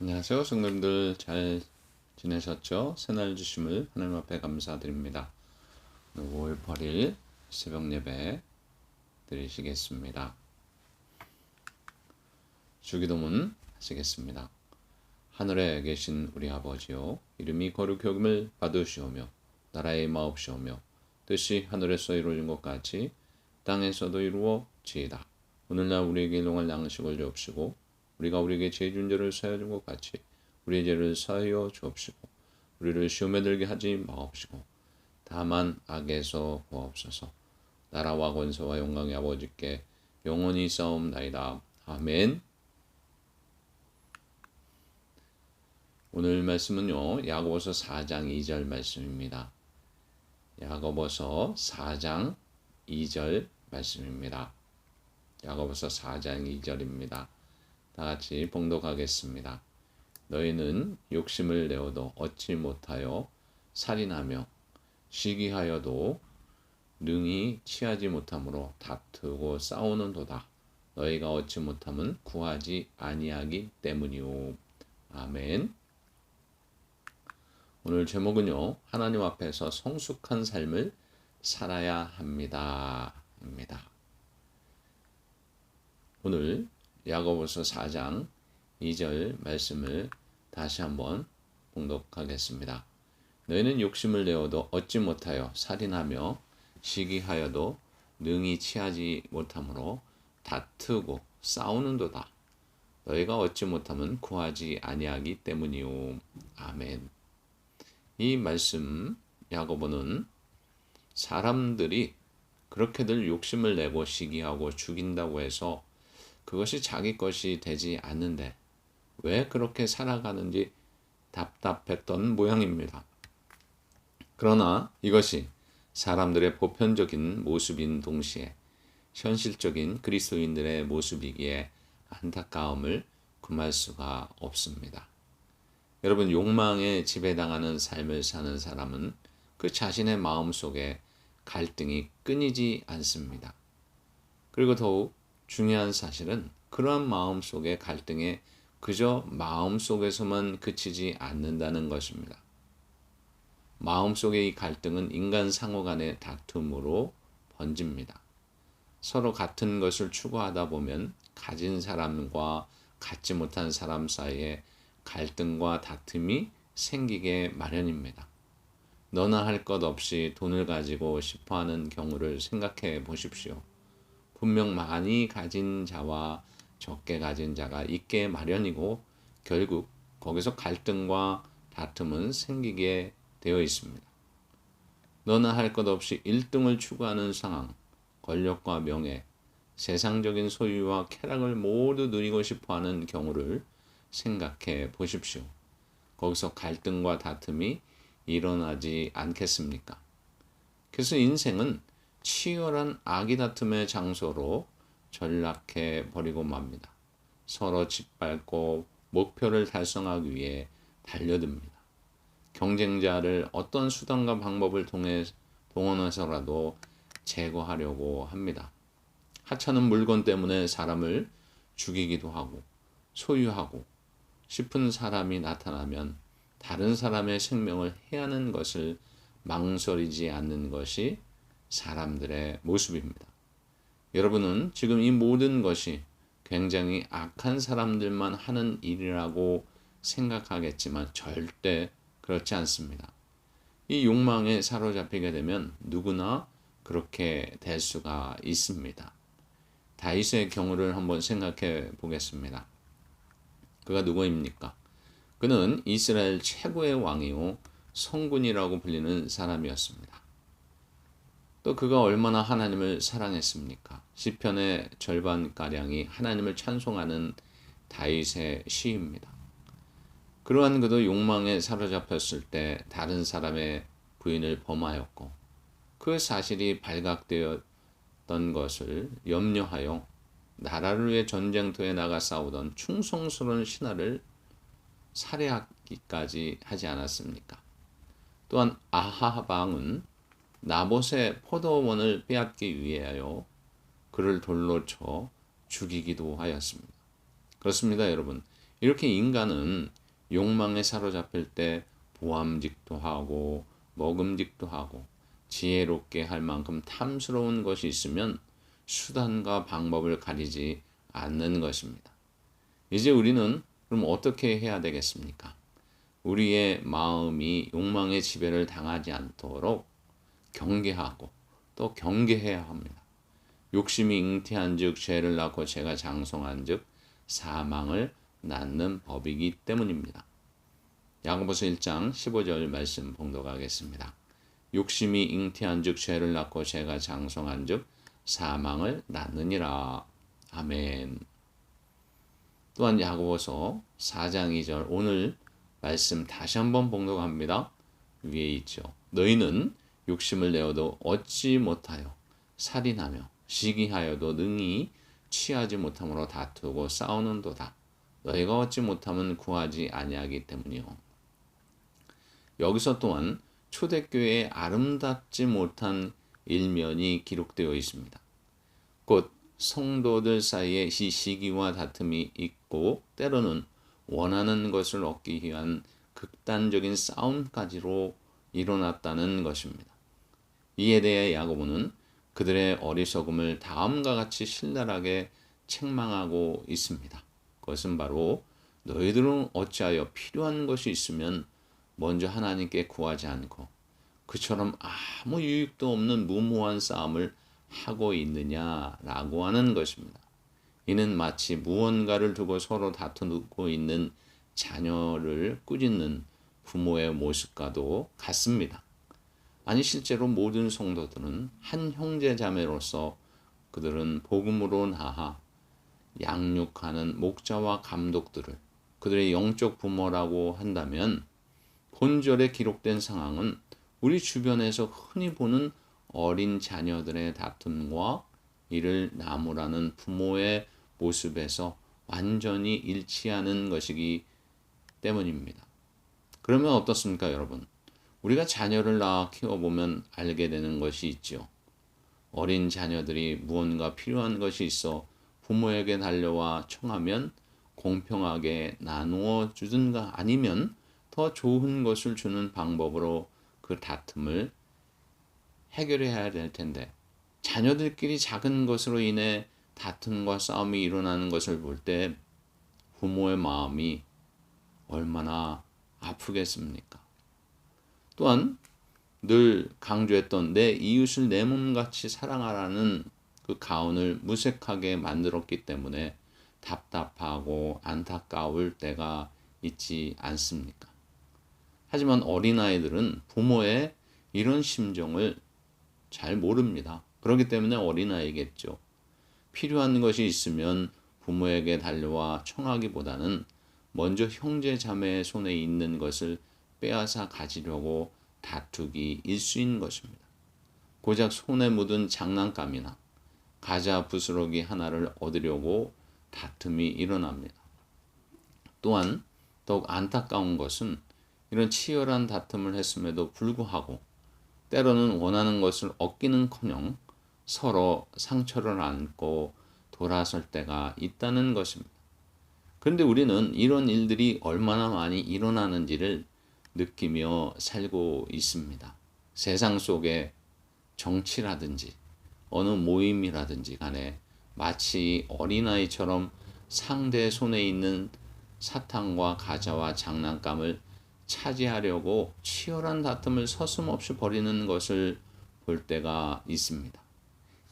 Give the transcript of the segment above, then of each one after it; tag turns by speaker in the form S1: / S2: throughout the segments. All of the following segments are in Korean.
S1: 안녕하세요. 성도님들 잘 지내셨죠? 새날 주심을 하나님 앞에 감사드립니다. 5월 8일 새벽 예배 드리시겠습니다. 주기도문 하시겠습니다. 하늘에 계신 우리 아버지요 이름이 거룩히 여김을 받으시오며 나라의 마옵시오며 뜻이 하늘에서 이루어진 것 같이 땅에서도 이루어지이다. 오늘날 우리에게 일용할 양식을 주옵시고 우리가 우리에게 죄 준 죄를 사하여 준것 같이 우리의 죄를 사하여 주옵시고 우리를 시험에 들게 하지 마옵시고 다만 악에서 구하옵소서 나라와 권세와 영광의 아버지께 영원히 싸움나이다. 아멘 오늘 말씀은요. 야고보서 4장 2절 말씀입니다. 야고보서 4장 2절 말씀입니다. 야고보서 4장 2절입니다. 다 같이 봉독하겠습니다. 너희는 욕심을 내어도 얻지 못하여 살인하며 시기하여도 능히 취하지 못함으로 다투고 싸우는 도다. 너희가 얻지 못함은 구하지 아니하기 때문이오. 아멘. 오늘 제목은요. 하나님 앞에서 성숙한 삶을 살아야 합니다. 입니다. 오늘 야고보서 4장 2절 말씀을 다시 한번 봉독하겠습니다. 너희는 욕심을 내어도 얻지 못하여 살인하며 시기하여도 능히 취하지 못하므로 다투고 싸우는도다. 너희가 얻지 못하면 구하지 아니하기 때문이오. 아멘. 이 말씀 야고보는 사람들이 그렇게들 욕심을 내고 시기하고 죽인다고 해서 그것이 자기 것이 되지 않는데 왜 그렇게 살아가는지 답답했던 모양입니다. 그러나 이것이 사람들의 보편적인 모습인 동시에 현실적인 그리스도인들의 모습이기에 안타까움을 금할 수가 없습니다. 여러분 욕망에 지배당하는 삶을 사는 사람은 그 자신의 마음 속에 갈등이 끊이지 않습니다. 그리고 더욱 중요한 사실은 그러한 마음 속의 갈등에 그저 마음 속에서만 그치지 않는다는 것입니다. 마음 속의 이 갈등은 인간 상호 간의 다툼으로 번집니다. 서로 같은 것을 추구하다 보면 가진 사람과 갖지 못한 사람 사이에 갈등과 다툼이 생기게 마련입니다. 너나 할 것 없이 돈을 가지고 싶어 하는 경우를 생각해 보십시오. 분명 많이 가진 자와 적게 가진 자가 있게 마련이고 결국 거기서 갈등과 다툼은 생기게 되어 있습니다. 너나 할 것 없이 1등을 추구하는 상황, 권력과 명예, 세상적인 소유와 쾌락을 모두 누리고 싶어 하는 경우를 생각해 보십시오. 거기서 갈등과 다툼이 일어나지 않겠습니까? 그래서 인생은 치열한 아기 다툼의 장소로 전락해 버리고 맙니다. 서로 짓밟고 목표를 달성하기 위해 달려듭니다. 경쟁자를 어떤 수단과 방법을 통해 동원해서라도 제거하려고 합니다. 하찮은 물건 때문에 사람을 죽이기도 하고 소유하고 싶은 사람이 나타나면 다른 사람의 생명을 해하는 것을 망설이지 않는 것이 사람들의 모습입니다. 여러분은 지금 이 모든 것이 굉장히 악한 사람들만 하는 일이라고 생각하겠지만 절대 그렇지 않습니다. 이 욕망에 사로잡히게 되면 누구나 그렇게 될 수가 있습니다. 다윗의 경우를 한번 생각해 보겠습니다. 그가 누구입니까? 그는 이스라엘 최고의 왕이요 성군이라고 불리는 사람이었습니다. 또 그가 얼마나 하나님을 사랑했습니까? 시편의 절반 가량이 하나님을 찬송하는 다윗의 시입니다. 그러한 그도 욕망에 사로잡혔을 때 다른 사람의 부인을 범하였고 그 사실이 발각되었던 것을 염려하여 나라를 위해 전쟁터에 나가 싸우던 충성스러운 신하를 살해하기까지 하지 않았습니까? 또한 아하방은 나봇의 포도원을 빼앗기 위하여 그를 돌로 쳐 죽이기도 하였습니다. 그렇습니다, 여러분. 이렇게 인간은 욕망에 사로잡힐 때 보암직도 하고 먹음직도 하고 지혜롭게 할 만큼 탐스러운 것이 있으면 수단과 방법을 가리지 않는 것입니다. 이제 우리는 그럼 어떻게 해야 되겠습니까? 우리의 마음이 욕망의 지배를 당하지 않도록 경계하고 또 경계해야 합니다. 욕심이 잉태한 즉 죄를 낳고 죄가 장성한 즉 사망을 낳는 법이기 때문입니다. 야고보서 1장 15절 말씀 봉독하겠습니다. 욕심이 잉태한 즉 죄를 낳고 죄가 장성한 즉 사망을 낳느니라. 아멘. 또한 야고보서 4장 2절 오늘 말씀 다시 한번 봉독합니다. 위에 있죠. 너희는 욕심을 내어도 얻지 못하여 살인하며 시기하여도 능히 취하지 못함으로 다투고 싸우는도다. 너희가 얻지 못하면 구하지 아니하기 때문이요. 여기서 또한 초대교회의 아름답지 못한 일면이 기록되어 있습니다. 곧 성도들 사이에 이 시기와 다툼이 있고 때로는 원하는 것을 얻기 위한 극단적인 싸움까지로 일어났다는 것입니다. 이에 대해 야고보는 그들의 어리석음을 다음과 같이 신랄하게 책망하고 있습니다. 그것은 바로 너희들은 어찌하여 필요한 것이 있으면 먼저 하나님께 구하지 않고 그처럼 아무 유익도 없는 무모한 싸움을 하고 있느냐라고 하는 것입니다. 이는 마치 무언가를 두고 서로 다투고 있는 자녀를 꾸짖는 부모의 모습과도 같습니다. 아니 실제로 모든 성도들은 한 형제 자매로서 그들은 복음으로 나아 양육하는 목자와 감독들을 그들의 영적 부모라고 한다면 본절에 기록된 상황은 우리 주변에서 흔히 보는 어린 자녀들의 다툼과 이를 나무라는 부모의 모습에서 완전히 일치하는 것이기 때문입니다. 그러면 어떻습니까, 여러분? 우리가 자녀를 낳아 키워보면 알게 되는 것이 있죠. 어린 자녀들이 무언가 필요한 것이 있어 부모에게 달려와 청하면 공평하게 나누어 주든가 아니면 더 좋은 것을 주는 방법으로 그 다툼을 해결해야 될 텐데 자녀들끼리 작은 것으로 인해 다툼과 싸움이 일어나는 것을 볼 때 부모의 마음이 얼마나 아프겠습니까? 또한 늘 강조했던 내 이웃을 내 몸같이 사랑하라는 그 가운을 무색하게 만들었기 때문에 답답하고 안타까울 때가 있지 않습니까? 하지만 어린아이들은 부모의 이런 심정을 잘 모릅니다. 그렇기 때문에 어린아이겠죠. 필요한 것이 있으면 부모에게 달려와 청하기보다는 먼저 형제 자매의 손에 있는 것을 빼앗아 가지려고 다투기 일수인 것입니다. 고작 손에 묻은 장난감이나 가자 부스러기 하나를 얻으려고 다툼이 일어납니다. 또한 더욱 안타까운 것은 이런 치열한 다툼을 했음에도 불구하고 때로는 원하는 것을 얻기는커녕 서로 상처를 안고 돌아설 때가 있다는 것입니다. 그런데 우리는 이런 일들이 얼마나 많이 일어나는지를 느끼며 살고 있습니다. 세상 속에 정치라든지 어느 모임이라든지 간에 마치 어린아이처럼 상대 손에 있는 사탕과 과자와 장난감을 차지하려고 치열한 다툼을 서슴없이 벌이는 것을 볼 때가 있습니다.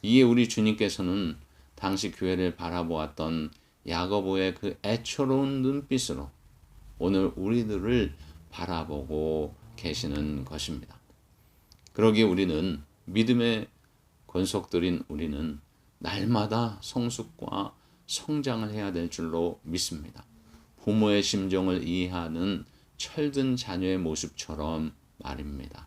S1: 이에 우리 주님께서는 당시 교회를 바라보았던 야거보의 그 애처로운 눈빛으로 오늘 우리들을 바라보고 계시는 것입니다. 그러기에 우리는 믿음의 권속들인 우리는 날마다 성숙과 성장을 해야 될 줄로 믿습니다. 부모의 심정을 이해하는 철든 자녀의 모습처럼 말입니다.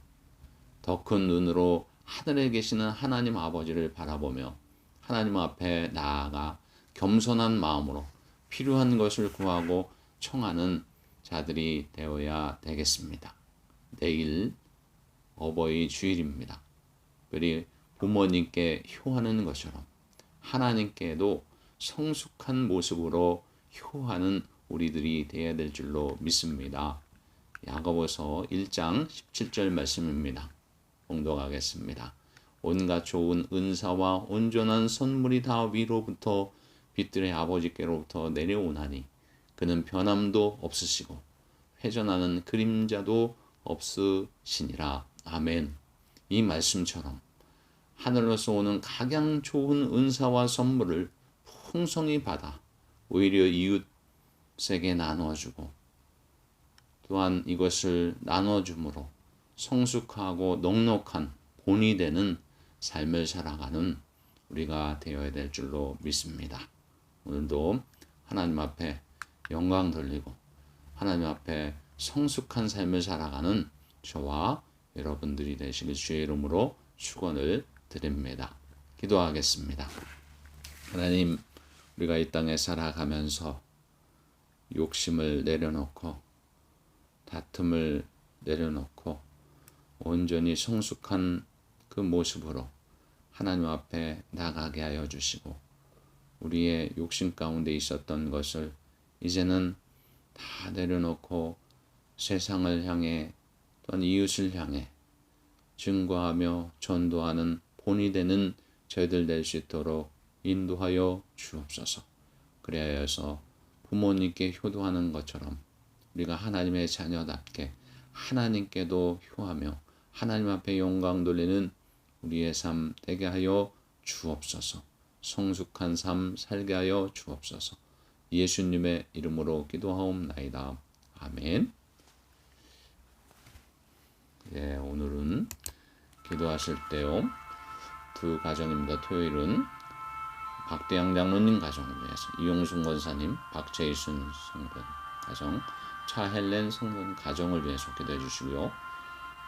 S1: 더 큰 눈으로 하늘에 계시는 하나님 아버지를 바라보며 하나님 앞에 나아가 겸손한 마음으로 필요한 것을 구하고 청하는 자들이 되어야 되겠습니다. 내일 어버이 주일입니다. 우리 부모님께 효하는 것처럼 하나님께도 성숙한 모습으로 효하는 우리들이 되어야 될 줄로 믿습니다. 야고보서 1장 17절 말씀입니다. 봉독하겠습니다. 온갖 좋은 은사와 온전한 선물이 다 위로부터 빛들의 아버지께로부터 내려오나니 그는 변함도 없으시고 회전하는 그림자도 없으시니라. 아멘. 이 말씀처럼 하늘로서 오는 각양 좋은 은사와 선물을 풍성히 받아 오히려 이웃에게 나누어주고 또한 이것을 나눠줌으로 성숙하고 넉넉한 본이 되는 삶을 살아가는 우리가 되어야 될 줄로 믿습니다. 오늘도 하나님 앞에 영광 돌리고 하나님 앞에 성숙한 삶을 살아가는 저와 여러분들이 되시길 주의 이름으로 축원을 드립니다. 기도하겠습니다. 하나님, 우리가 이 땅에 살아가면서 욕심을 내려놓고 다툼을 내려놓고 온전히 성숙한 그 모습으로 하나님 앞에 나가게 하여 주시고 우리의 욕심 가운데 있었던 것을 이제는 다 내려놓고 세상을 향해 또한 이웃을 향해 증거하며 전도하는 본이 되는 저희들 될 수 있도록 인도하여 주옵소서. 그래야해서 부모님께 효도하는 것처럼 우리가 하나님의 자녀답게 하나님께도 효하며 하나님 앞에 영광 돌리는 우리의 삶 되게 하여 주옵소서. 성숙한 삶 살게 하여 주옵소서. 예수님의 이름으로 기도하옵나이다. 아멘. 예, 오늘은 기도하실 때요. 두 가정입니다. 토요일은 박대양 장로님 가정을 위해서 이용순 권사님, 박재희순 성전 가정, 차헬렌 성전 가정을 위해서 기도해 주시고요.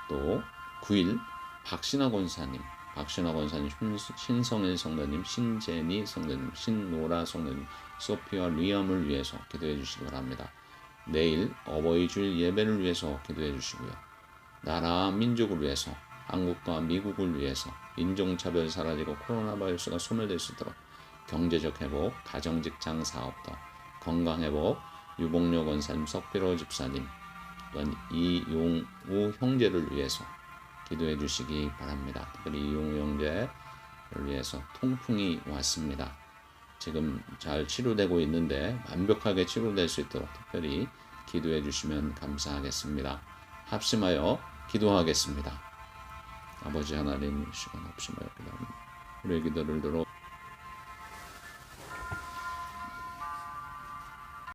S1: 또 9일 박신하 권사님, 박신하 권사님, 신성일 성도님, 신제니 성도님, 신노라 성도님, 소피와 리엄을 위해서 기도해 주시기 바랍니다. 내일 어버이 주일 예배를 위해서 기도해 주시고요. 나라 민족을 위해서 한국과 미국을 위해서 인종차별 사라지고 코로나 바이러스가 소멸될 수 있도록 경제적 회복, 가정 직장 사업도 건강 회복, 유복료 권사님, 석비로 집사님, 또한 이용우 형제를 위해서 기도해 주시기 바랍니다. 특별히 이용우 형제를 위해서 통풍이 왔습니다. 지금 잘 치료되고 있는데 완벽하게 치료될 수 있도록 특별히 기도해 주시면 감사하겠습니다. 합심하여 기도하겠습니다. 아버지 하나님 시간 없이 말합니다. 우리의 기도를 들어